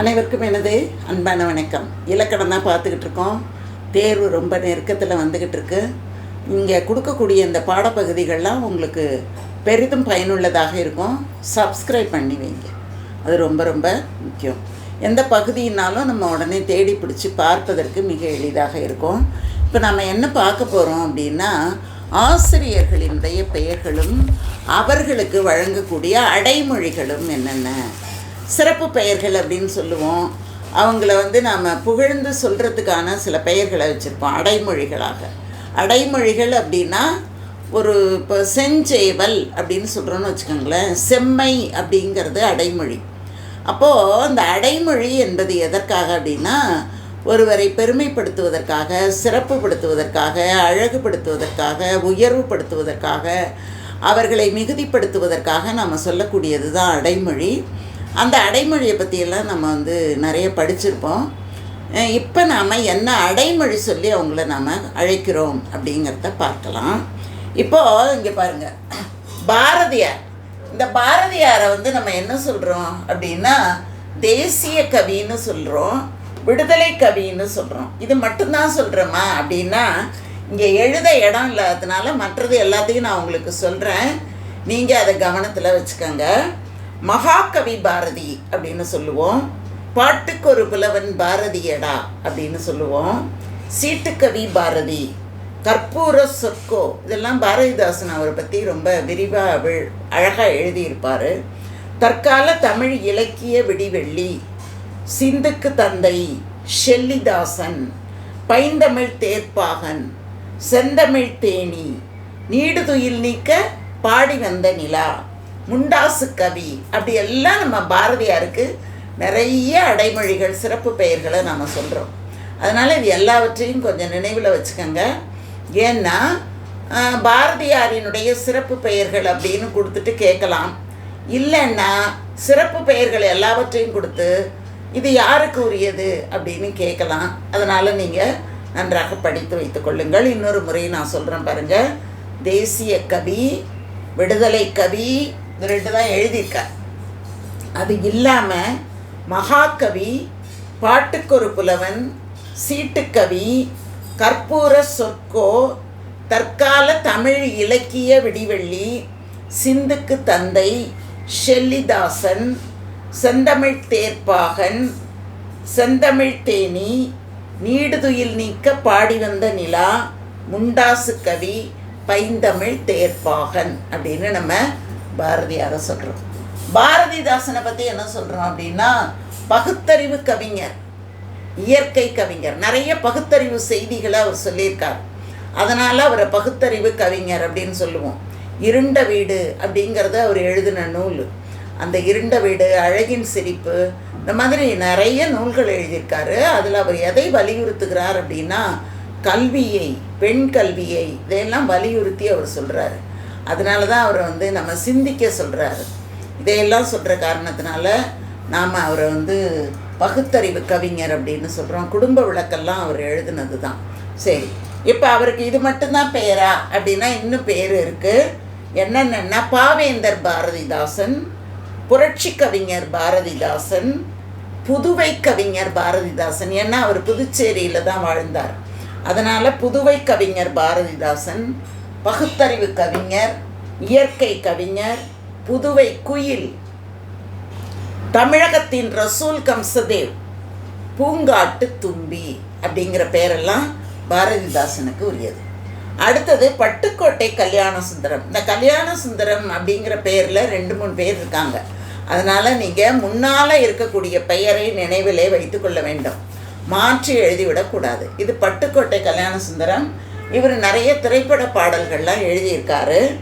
அனைவருக்கும் எனது அன்பான வணக்கம். இலக்கணம் தான் பார்த்துக்கிட்டு இருக்கோம். தேர்வு ரொம்ப நெருக்கத்தில் வந்துக்கிட்டு இருக்கு. இங்கே கொடுக்கக்கூடிய இந்த பாடப்பகுதிகள்லாம் உங்களுக்கு பெரிதும் பயனுள்ளதாக இருக்கும். சப்ஸ்கிரைப் பண்ணி வைங்க. அது ரொம்ப ரொம்ப முக்கியம். எந்த பகுதியினாலும் நம்ம உடனே தேடி பிடிச்சி பார்ப்பதற்கு மிக எளிதாக இருக்கும். இப்போ நம்ம என்ன பார்க்க போகிறோம் அப்படின்னா ஆசிரியர்களினுடைய பெயர்களும் அவர்களுக்கு வழங்கக்கூடிய அடைமொழிகளும் என்னென்ன? சிறப்பு பெயர்கள் அப்படின்னு சொல்லுவோம். அவங்கள வந்து நாம் புகழ்ந்து சொல்கிறதுக்கான சில பெயர்களை வச்சுருப்போம் அடைமொழிகளாக. அடைமொழிகள் அப்படின்னா ஒரு இப்போ செஞ்சேவல் அப்படின்னு சொல்கிறோன்னு வச்சுக்கோங்களேன். செம்மை அப்படிங்கிறது அடைமொழி. அப்போது அந்த அடைமொழி என்பது எதற்காக அப்படின்னா ஒருவரை பெருமைப்படுத்துவதற்காக சிறப்புப்படுத்துவதற்காக அழகுபடுத்துவதற்காக உயர்வுபடுத்துவதற்காக அவர்களை மிகுதிப்படுத்துவதற்காக நம்ம சொல்லக்கூடியது தான் அடைமொழி. அந்த அடைமொழியை பற்றியெல்லாம் நம்ம வந்து நிறைய படிச்சிருப்போம். இப்போ நாம் என்ன அடைமொழி சொல்லி அவங்கள நாம் அழைக்கிறோம் அப்படிங்கிறத பார்க்கலாம். இப்போது இங்கே பாருங்கள் பாரதியார். இந்த பாரதியாரை வந்து நம்ம என்ன சொல்கிறோம் அப்படின்னா தேசிய கவின்னு சொல்கிறோம் விடுதலை கவின்னு சொல்கிறோம் இது மட்டும்தான் சொல்கிறோமா அப்படின்னா இங்கே எழுத இடம் இல்லாததுனால மற்றது எல்லாத்தையும் நான் உங்களுக்கு சொல்கிறேன் நீங்கள் அதை கவனத்தில் வச்சுக்கோங்க. மகாகவி பாரதி அப்படின்னு சொல்லுவோம். பாட்டுக்கு ஒரு புலவன் பாரதியடா அப்படின்னு சொல்லுவோம். சீட்டுக்கவி பாரதி கற்பூர சொற்கோ இதெல்லாம் பாரதிதாசன் அவரை பற்றி ரொம்ப விரிவாக அழகாக எழுதியிருப்பார். தற்கால தமிழ் இலக்கிய விடிவெள்ளி சிந்துக்கு தந்தை ஷெல்லிதாசன் பைந்தமிழ் தேர்ப்பாகன் செந்தமிழ் தேனி நீடுதுயில் நீக்க பாடி வந்த நிலா முண்டாசு கவி. அப்படி எல்லாம் நம்ம பாரதியாருக்கு நிறைய அடைமொழிகள் சிறப்பு பெயர்களை நம்ம சொல்கிறோம் அதனால் இது எல்லாவற்றையும் கொஞ்சம் நினைவில் வச்சுக்கோங்க. ஏன்னா பாரதியாரினுடைய சிறப்பு பெயர்கள் அப்படின்னு கொடுத்துட்டு கேட்கலாம். இல்லைன்னா சிறப்பு பெயர்கள் எல்லாவற்றையும் கொடுத்து இது யாருக்கு உரியது அப்படின்னு கேட்கலாம். அதனால் நீங்கள் நன்றாக படித்து வைத்துக்கொள்ளுங்கள் இன்னொரு முறை நான் சொல்கிறேன் பாருங்கள் தேசிய கவி விடுதலை கவி இது ரெண்டு தான் எழுதியிருக்கார் அது இல்லாமல் மகாகவி பாட்டுக்கொரு புலவன் சீட்டுக்கவி கற்பூர சொற்கோ தற்கால தமிழ் இலக்கிய விடிவெள்ளி சிந்துக்கு தந்தை ஷெல்லிதாசன் செந்தமிழ் தேர்ப்பாகன் செந்தமிழ் தேனி நீடுதுயில் நீக்க பாடி வந்த நிலா முண்டாசு கவி பைந்தமிழ் தேர்ப்பாகன் அப்படின்னு நம்ம பாரதியாரை சொல்கிறோம் பாரதிதாசனை பற்றி என்ன சொல்கிறோம் அப்படின்னா பகுத்தறிவு கவிஞர் இயற்கை கவிஞர். நிறைய பகுத்தறிவு செய்திகளை அவர் சொல்லியிருக்கார். அதனால் அவரை பகுத்தறிவு கவிஞர் அப்படின்னு சொல்லுவோம். இருண்ட வீடு அப்படிங்கிறத அவர் எழுதின நூல். அந்த இருண்ட வீடு அழகின் சிரிப்பு இந்த மாதிரி நிறைய நூல்கள் எழுதியிருக்காரு. அதில் அவர் எதை வலியுறுத்துகிறார் அப்படின்னா கல்வியை பெண் கல்வியை இதையெல்லாம் வலியுறுத்தி அவர் சொல்கிறாரு அதனால தான் அவரை வந்து நம்ம சிந்திக்க சொல்கிறாரு இதையெல்லாம் சொல்கிற காரணத்தினால நாம் அவரை வந்து பகுத்தறிவு கவிஞர் அப்படின்னு சொல்கிறோம் குடும்ப விளக்கெல்லாம் அவர் எழுதுனது தான் சரி இப்போ அவருக்கு இது மட்டும்தான் பெயரா அப்படின்னா இன்னும் பேர் இருக்குது என்னென்னா பாவேந்தர் பாரதிதாசன் புரட்சி கவிஞர் பாரதிதாசன் புதுவை கவிஞர் பாரதிதாசன். ஏன்னா அவர் புதுச்சேரியில் தான் வாழ்ந்தார். அதனால் புதுவை கவிஞர் பாரதிதாசன் பகுத்தறிவு கவிஞர் இயற்கை கவிஞர் புதுவை குயில் தமிழகத்தின் ரசூல் கம்சதேவ் பூங்காட்டு தும்பி அப்படிங்கிற பேரெல்லாம் பாரதிதாசனுக்கு உரியது. அடுத்தது பட்டுக்கோட்டை கல்யாண சுந்தரம். இந்த கல்யாண சுந்தரம் அப்படிங்கிற பேரில் ரெண்டு மூணு பேர் இருக்காங்க. அதனால் நீங்கள் முன்னால் இருக்கக்கூடிய பெயரை நினைவிலே வைத்து கொள்ள வேண்டும். மாற்றி எழுதிவிடக்கூடாது இது பட்டுக்கோட்டை கல்யாண சுந்தரம். இவர் நிறைய திரைப்பட பாடல்கள்லாம் எழுதியிருக்காரு.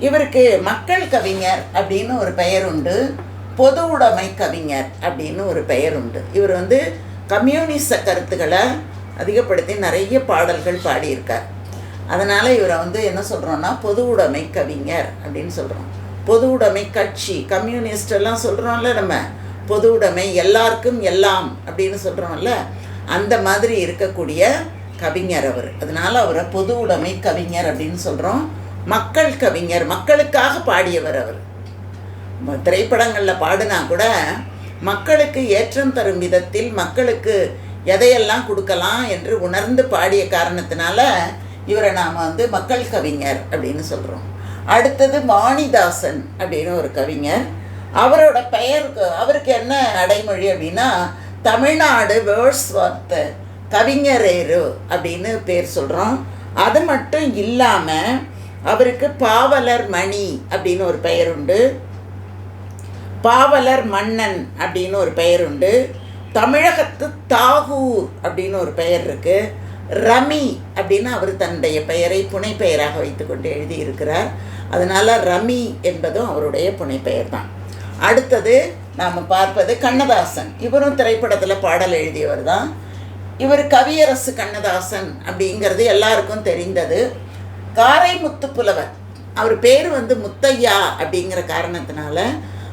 இவருக்கு மக்கள் கவிஞர் அப்படின்னு ஒரு பெயர் உண்டு. பொது உடைமை கவிஞர் அப்படின்னு ஒரு பெயர் உண்டு. இவர் வந்து கம்யூனிச கருத்துக்களை அதிகப்படுத்தி நிறைய பாடல்கள் பாடியிருக்கார். அதனால் இவரை வந்து என்ன சொல்கிறோன்னா பொது உடைமை கவிஞர் அப்படின்னு சொல்கிறோம் பொது உடைமை கட்சி கம்யூனிஸ்டெல்லாம் சொல்கிறோம்ல நம்ம. பொது உடைமை எல்லாருக்கும் எல்லாம் அப்படின்னு சொல்கிறோம்ல அந்த மாதிரி இருக்கக்கூடிய கவிஞர் அவர். அதனால் அவரை பொது உடைமை கவிஞர் அப்படின்னு சொல்கிறோம் மக்கள் கவிஞர் மக்களுக்காக பாடியவர் அவர். திரைப்படங்களில் பாடினா கூட மக்களுக்கு ஏற்றம் தரும் விதத்தில் மக்களுக்கு எதையெல்லாம் கொடுக்கலாம் என்று உணர்ந்து பாடிய காரணத்தினால இவரை நாம் வந்து மக்கள் கவிஞர் அப்படின்னு சொல்கிறோம் அடுத்தது வாணிதாசன் அப்படின்னு ஒரு கவிஞர். அவரோட பெயர் அவருக்கு என்ன அடைமொழி அப்படின்னா தமிழ்நாடு வேர்ஸ் வார்த்த. கவிஞரேரு அப்படின்னு பேர் சொல்கிறோம் அது மட்டும் இல்லாமல் அவருக்கு பாவலர் மணி அப்படின்னு ஒரு பெயர் உண்டு. பாவலர் மன்னன் அப்படின்னு ஒரு பெயர் உண்டு. தமிழகத்து தாகூர் அப்படின்னு ஒரு பெயர் இருக்குது ரமி அப்படின்னு அவர் தன்னுடைய பெயரை புனைப்பெயராக வைத்துக்கொண்டு எழுதியிருக்கிறார். அதனால் ரமி என்பதும் அவருடைய புனைப்பெயர் தான். அடுத்தது நாம் பார்ப்பது கண்ணதாசன். இவரும் திரைப்படத்தில் பாடல் எழுதியவர் தான். இவர் கவியரசு கண்ணதாசன் அப்படிங்கிறது எல்லாருக்கும் தெரிந்தது. காரைமுத்து புலவர். அவர் பேர் வந்து முத்தையா அப்படிங்கிற காரணத்தினால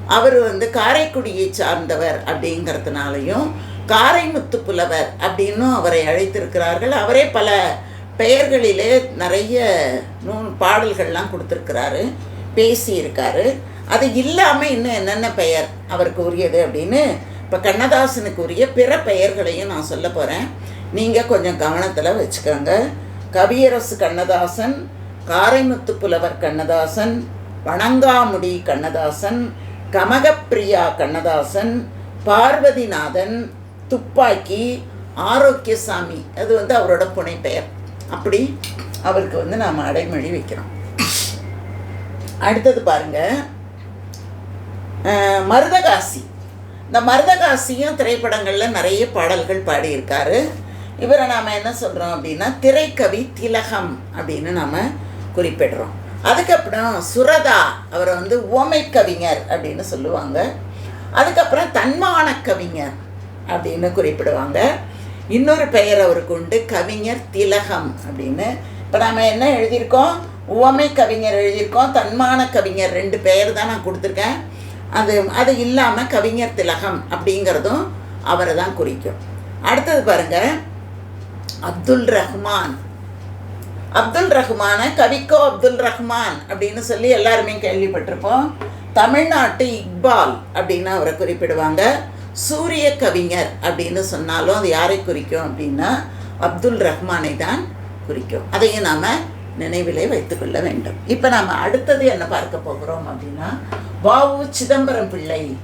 அவர் வந்து காரைக்குடியை சார்ந்தவர் அப்படிங்கிறதுனாலையும் காரைமுத்து புலவர் அப்படின்னும் அவரை அழைத்திருக்கிறார்கள். அவரே பல பெயர்களிலே நிறைய நூல் பாடல்கள்லாம் கொடுத்துருக்கிறாரு பேசியிருக்காரு. அது இல்லாமல் இன்னும் என்னென்ன பெயர் அவருக்கு உரியது அப்படின்னு இப்போ கண்ணதாசனுக்கு உரிய பிற பெயர்களையும் நான் சொல்ல போகிறேன் நீங்கள் கொஞ்சம் கவனத்தில் வச்சுக்கோங்க. கவியரசு கண்ணதாசன் காரைமுத்து புலவர் கண்ணதாசன் வணங்காமுடி கண்ணதாசன் கமகப்பிரியா கண்ணதாசன் பார்வதிநாதன் துப்பாக்கி ஆரோக்கியசாமி. அது வந்து அவரோட புனைப்பெயர். அப்படி அவருக்கு வந்து நாம் அடைமொழி வைக்கிறோம். அடுத்தது பாருங்க. மருதகாசி. இந்த மருதகாசியும் திரைப்படங்களில் நிறைய பாடல்கள் பாடியிருக்காரு. இவரை நாம் என்ன சொல்கிறோம் அப்படின்னா திரைக்கவி திலகம் அப்படின்னு நாம் குறிப்பிடுறோம். அதுக்கப்புறம் சுரதா அவரை வந்து ஓமை கவிஞர் அப்படின்னு சொல்லுவாங்க. அதுக்கப்புறம் தன்மான கவிஞர் அப்படின்னு குறிப்பிடுவாங்க. இன்னொரு பெயர் அவருக்கு உண்டு கவிஞர் திலகம் அப்படின்னு. இப்போ நாம் என்ன எழுதியிருக்கோம்? உவமை கவிஞர் எழுதியிருக்கோம் தன்மான கவிஞர் ரெண்டு பெயர் தான் நான் கொடுத்துருக்கேன். அது அது இல்லாமல் கவிஞர் திலகம் அப்படிங்கிறதும் அவரை தான் குறிக்கும். அடுத்தது பாருங்க அப்துல் ரஹ்மான். அப்துல் ரஹ்மான கவிக்கோ அப்துல் ரஹ்மான் அப்படின்னு சொல்லி எல்லாருமே கேள்விப்பட்டிருப்போம். தமிழ்நாட்டு இக்பால் அப்படின்னு அவரை குறிப்பிடுவாங்க. சூரிய கவிஞர் அப்படின்னு சொன்னாலும் அது யாரை குறிக்கும் அப்படின்னா அப்துல் ரஹ்மானை தான் குறிக்கும். அதையும் நாம் நினைவிலே வைத்துக்கொள்ள வேண்டும். இப்போ நாம் அடுத்தது என்ன பார்க்க போகிறோம் அப்படின்னா வாவு சிதம்பரம் பிள்ளை.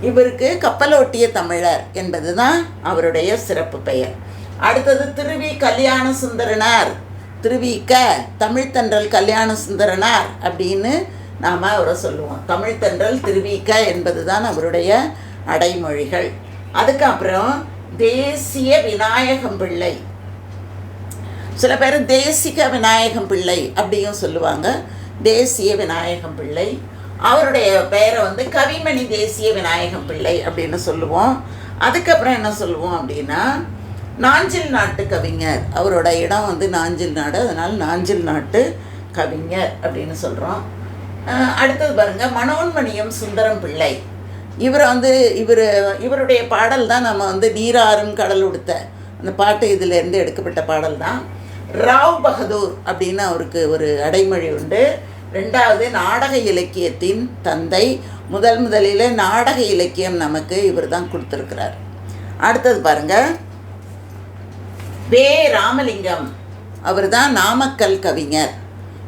இவருக்கு கப்பலோட்டிய தமிழர் என்பது தான் அவருடைய சிறப்பு பெயர். அடுத்தது திருவி கல்யாண சுந்தரனார். திருவிக்க தமிழ்த்தன்றல் கல்யாண சுந்தரனார் அப்படின்னு நாம் அவரை சொல்லுவோம். தமிழ்த்தன்றல் திருவிக்க என்பது தான் அவருடைய அடைமொழிகள். அதுக்கப்புறம் தேசிய விநாயகம் பிள்ளை. சில பேர் தேசிக விநாயகம் பிள்ளை அப்படியும் சொல்லுவாங்க. தேசிய விநாயகம் பிள்ளை. அவருடைய பெயரை வந்து கவிமணி தேசிய விநாயகம் பிள்ளை அப்படின்னு சொல்லுவோம். அதுக்கப்புறம் என்ன சொல்லுவோம் அப்படின்னா நாஞ்சில் நாட்டு கவிஞர். அவரோட இடம் வந்து நாஞ்சில் நாடு. அதனால் நாஞ்சில் நாட்டு கவிஞர் அப்படின்னு சொல்கிறோம் அடுத்தது பாருங்க மனோன்மணியம் சுந்தரம் பிள்ளை. இவர் வந்து இவர் இவருடைய பாடல் தான் நம்ம வந்து நீராறும் கடல் உடுத்த. அந்த பாட்டு இதிலேருந்து எடுக்கப்பட்ட பாடல் தான். ராவ் பகதூர் அப்படின்னு அவருக்கு ஒரு அடைமொழி உண்டு. ரெண்டாவது நாடக இலக்கியத்தின் தந்தை. முதல் முதலில் நாடக இலக்கியம் நமக்கு இவர் தான் கொடுத்துருக்கிறார். அடுத்தது பாருங்கள் வே. ராமலிங்கம். அவர் தான் நாமக்கல் கவிஞர்.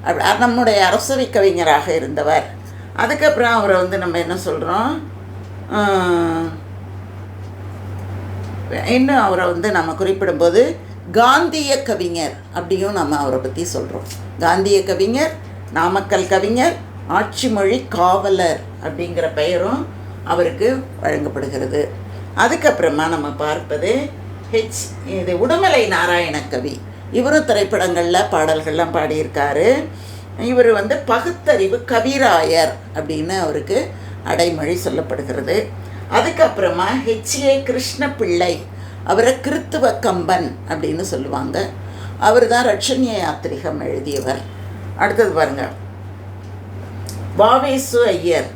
அப் நம்முடைய அரசவை கவிஞராக இருந்தவர். அதுக்கப்புறம் அவரை வந்து நம்ம என்ன சொல்கிறோம் இன்னும் அவரை வந்து நம்ம குறிப்பிடும்போது காந்திய கவிஞர் அப்படியும் நம்ம அவரை பற்றி சொல்கிறோம் காந்திய கவிஞர் நாமக்கல் கவிஞர் ஆட்சிமொழி காவலர் அப்படிங்கிற பெயரும் அவருக்கு வழங்கப்படுகிறது. அதுக்கப்புறமா நம்ம பார்ப்பது ஹெச் இது உடுமலை நாராயண கவி. இவரும் திரைப்படங்களில் பாடல்கள்லாம் பாடியிருக்காரு. இவர் வந்து பகுத்தறிவு கவிராயர் அப்படின்னு அவருக்கு அடைமொழி சொல்லப்படுகிறது. அதுக்கப்புறமா ஹெச்ஏ கிருஷ்ணபிள்ளை அவரை கிறித்துவ கம்பன் அப்படின்னு சொல்லுவாங்க. அவர் தான் ரட்சணிய யாத்திரிகம் எழுதியவர். அடுத்தது பாருங்க. வாவேசு ஐயர்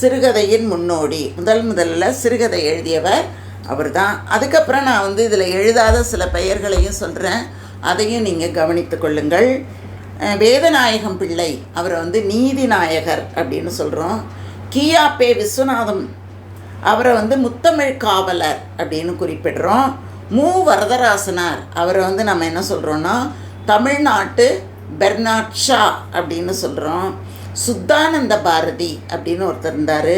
சிறுகதையின் முன்னோடி. முதல் முதல்ல சிறுகதை எழுதியவர் அவர் தான் அதுக்கப்புறம் நான் வந்து இதில் எழுதாத சில பெயர்களையும் சொல்கிறேன் அதையும் நீங்கள் கவனித்து கொள்ளுங்கள். வேதநாயகம் பிள்ளை. அவரை வந்து நீதிநாயகர் அப்படின்னு சொல்கிறோம் கியாப்பே விஸ்வநாதம் அவரை வந்து முத்தமிழ் காவலர் அப்படின்னு குறிப்பிடுறோம். மு. வரதராசனார் அவரை வந்து நம்ம என்ன சொல்கிறோன்னா தமிழ்நாட்டு பெர்னாட் ஷா அப்படின்னு சொல்கிறோம் சுத்தானந்த பாரதி அப்படின்னு ஒருத்தர் இருந்தார்.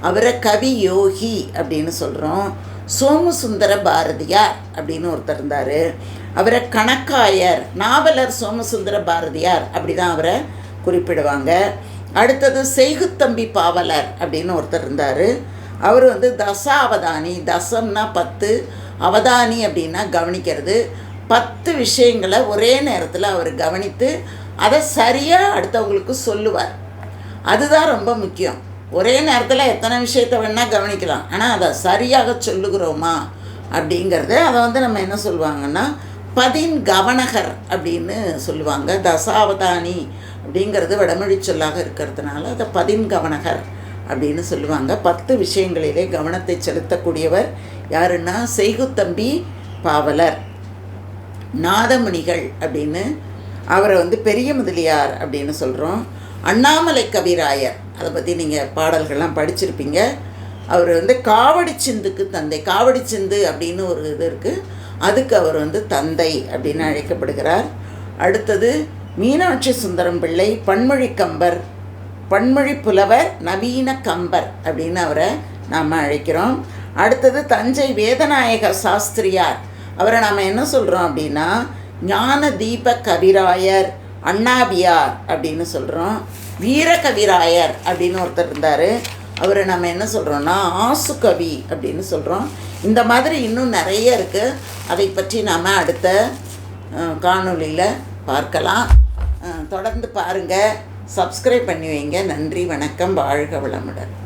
அவரை கவி யோகி அப்படின்னு சொல்கிறோம் சோமசுந்தர பாரதியார் அப்படின்னு ஒருத்தர் இருந்தார். அவரை கணக்காயர் நாவலர் சோமசுந்தர பாரதியார் அப்படி தான் அவரை குறிப்பிடுவாங்க. அடுத்தது செய்குத்தம்பி பாவலர் அப்படின்னு ஒருத்தர் இருந்தார். அவர் வந்து தசாவதானி. தசம்னா பத்து. அவதானி அப்படின்னா கவனிக்கிறது. பத்து விஷயங்களை ஒரே நேரத்தில் அவர் கவனித்து அதை சரியாக அடுத்தவங்களுக்கு சொல்லுவார். அதுதான் ரொம்ப முக்கியம். ஒரே நேரத்தில் எத்தனை விஷயத்தை வேணால் கவனிக்கலாம். ஆனால் அதை சரியாக சொல்லுகிறோமா அப்படிங்கிறத அதை வந்து நம்ம என்ன சொல்லுவாங்கன்னா பதின் கவனகர் அப்படின்னு சொல்லுவாங்க. தசாவதானி அப்படிங்கிறது வடமொழி சொல்லாக இருக்கிறதுனால அதை பதின் கவனகர் அப்படின்னு சொல்லுவாங்க. பத்து விஷயங்களிலே கவனத்தை செலுத்தக்கூடியவர் யாருன்னா செய்குத்தம்பி பாவலர். நாதமணிகள் அப்படின்னு அவரை வந்து பெரிய முதலியார் அப்படின்னு சொல்கிறோம் அண்ணாமலை கவிராயர் அதை பற்றி நீங்கள் பாடல்கள்லாம் படிச்சிருப்பீங்க. அவர் வந்து காவடி சிந்துக்கு தந்தை. காவடி சிந்து அப்படின்னு ஒரு இது இருக்குது அதுக்கு அவர் வந்து தந்தை அப்படின்னு அழைக்கப்படுகிறார். அடுத்தது மீனாட்சி சுந்தரம் பிள்ளை பன்மொழி கம்பர் பன்மொழி புலவர் நவீன கம்பர் அப்படின்னு அவரை நாம் அழைக்கிறோம். அடுத்தது தஞ்சை வேதநாயக சாஸ்திரியார். அவரை நாம் என்ன சொல்கிறோம் அப்படின்னா ஞான தீப கவிராயர் அண்ணாபியார் அப்படின்னு சொல்கிறோம் வீரகவிராயர் அப்படின்னு ஒருத்தர் இருந்தார். அவரை நம்ம என்ன சொல்கிறோன்னா ஆசு கவி அப்படின்னு சொல்கிறோம் இந்த மாதிரி இன்னும் நிறைய இருக்குது அதை பற்றி நாம் அடுத்த காணொளியில் பார்க்கலாம். தொடர்ந்து பாருங்கள் சப்ஸ்கிரைப் பண்ணி வைங்க. நன்றி வணக்கம். வாழ்க வளமுடன்.